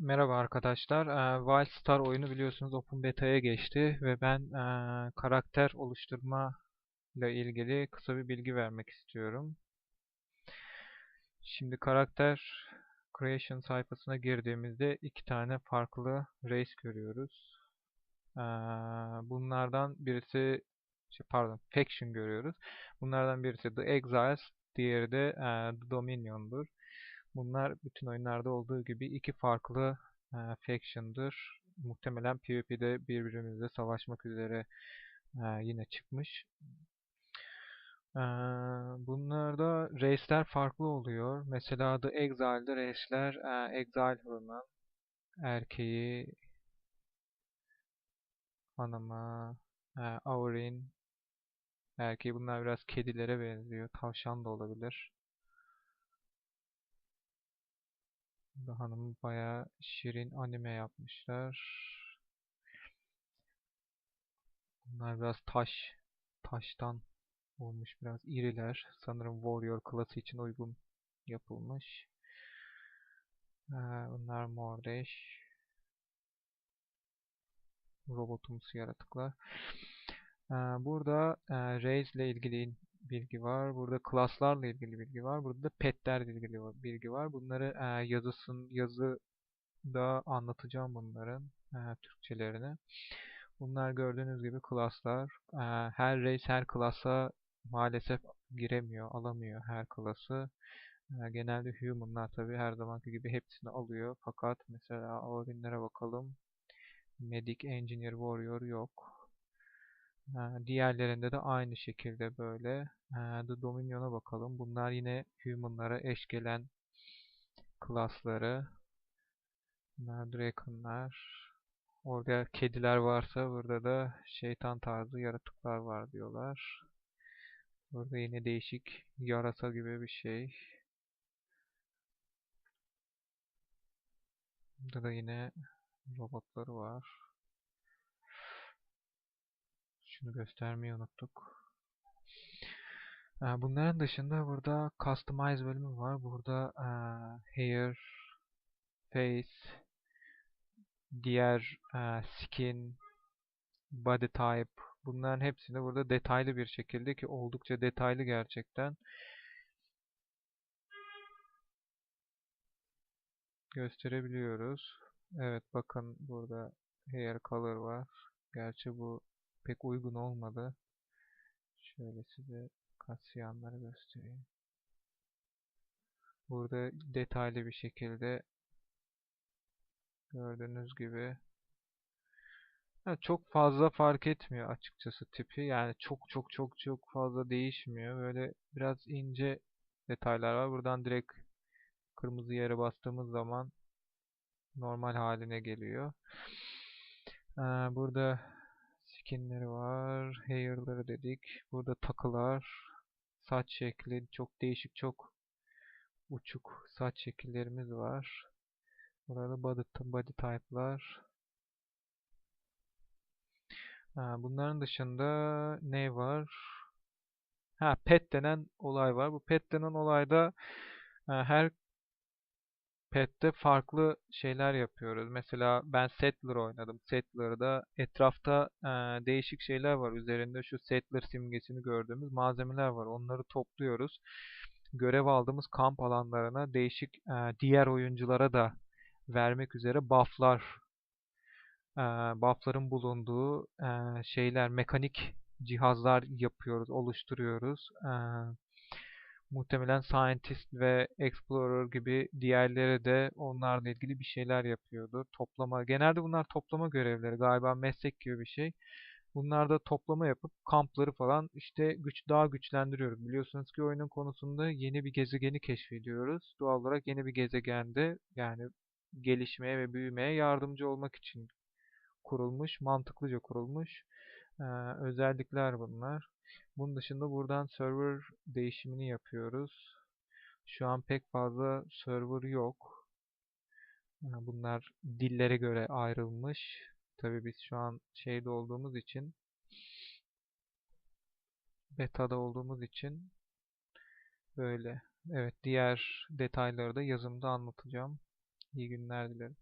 Merhaba arkadaşlar. Ee, Wildstar oyunu biliyorsunuz Open Beta'ya geçti ve ben ee, karakter oluşturma ile ilgili kısa bir bilgi vermek istiyorum. Şimdi karakter creation sayfasına girdiğimizde iki tane farklı race görüyoruz. Ee, bunlardan birisi şey, pardon faction görüyoruz. Bunlardan birisi The Exiles, diğeri de ee, The Dominion'dur. Bunlar bütün oyunlarda olduğu gibi iki farklı e, faction'dır. Muhtemelen PvP'de birbirimizle savaşmak üzere e, yine çıkmış. E, bunlarda race'ler farklı oluyor. Mesela The Exile'de race'ler e, Exile Human, erkeği, hanımı, e, Aurin, erkeği bunlar biraz kedilere benziyor. Tavşan da olabilir. Bu hanım bayağı şirin anime yapmışlar. Bunlar biraz taş, taştan olmuş biraz iriler. Sanırım Warrior klası için uygun yapılmış. Ee, bunlar mordeş. Robotumsu yaratıklar. Ee, burada e, Raze ile ilgili bilgi var. Burada klaslarla ilgili bilgi var. Burada da petlerle ilgili bilgi var. Bunları e, yazısın yazı da anlatacağım bunların e, Türkçelerini. Bunlar gördüğünüz gibi klaslar. E, her race her klasa maalesef giremiyor, alamıyor her klası. E, genelde humanlar tabi her zamanki gibi hepsini alıyor. Fakat mesela Aurin'lere bakalım. Medic, Engineer, Warrior yok. Diğerlerinde de aynı şekilde böyle. The Dominion'a bakalım. Bunlar yine Human'lara eş gelen klasları. Bunlar Draken'lar. Orada kediler varsa burada da şeytan tarzı yaratıklar var diyorlar. Burada yine değişik yarasa gibi bir şey. Burada da yine robotları var. Şunu göstermeyi unuttuk. Bunların dışında burada Customize bölümü var. Burada Hair, Face, diğer Skin, Body Type bunların hepsini burada detaylı bir şekilde ki oldukça detaylı gerçekten gösterebiliyoruz. Evet bakın burada Hair Color var. Gerçi bu pek uygun olmadı. Şöyle size katliamları göstereyim. Burada detaylı bir şekilde gördüğünüz gibi çok fazla fark etmiyor açıkçası tipi. Yani çok çok çok çok fazla değişmiyor. Böyle biraz ince detaylar var. Buradan direkt kırmızı yere bastığımız zaman normal haline geliyor. Burada skinleri var. Hair'ları dedik. Burada takılar. Saç şekli çok değişik çok uçuk saç şekillerimiz var. Burada body, body type'lar. Bunların dışında ne var? Ha pet denen olay var. Bu pet denen olayda her Pet'te farklı şeyler yapıyoruz. Mesela ben Settler oynadım. Settler'da etrafta e, değişik şeyler var. Üzerinde şu Settler simgesini gördüğümüz malzemeler var. Onları topluyoruz. Görev aldığımız kamp alanlarına değişik e, diğer oyunculara da vermek üzere bufflar e, buffların bulunduğu e, şeyler, mekanik cihazlar yapıyoruz, oluşturuyoruz. E, Muhtemelen Scientist ve Explorer gibi diğerleri de onlarla ilgili bir şeyler yapıyordur. Toplama, genelde bunlar toplama görevleri galiba meslek gibi bir şey. Bunlar da toplama yapıp kampları falan işte güç daha güçlendiriyoruz. Biliyorsunuz ki oyunun konusunda yeni bir gezegeni keşfediyoruz. Doğal olarak yeni bir gezegende yani gelişmeye ve büyümeye yardımcı olmak için kurulmuş, mantıklıca kurulmuş özellikler bunlar. Bunun dışında buradan server değişimini yapıyoruz. Şu an pek fazla server yok. Bunlar dillere göre ayrılmış. Tabii biz şu an şeyde olduğumuz için beta'da olduğumuz için böyle. Evet diğer detayları da yazımda anlatacağım. İyi günler dilerim.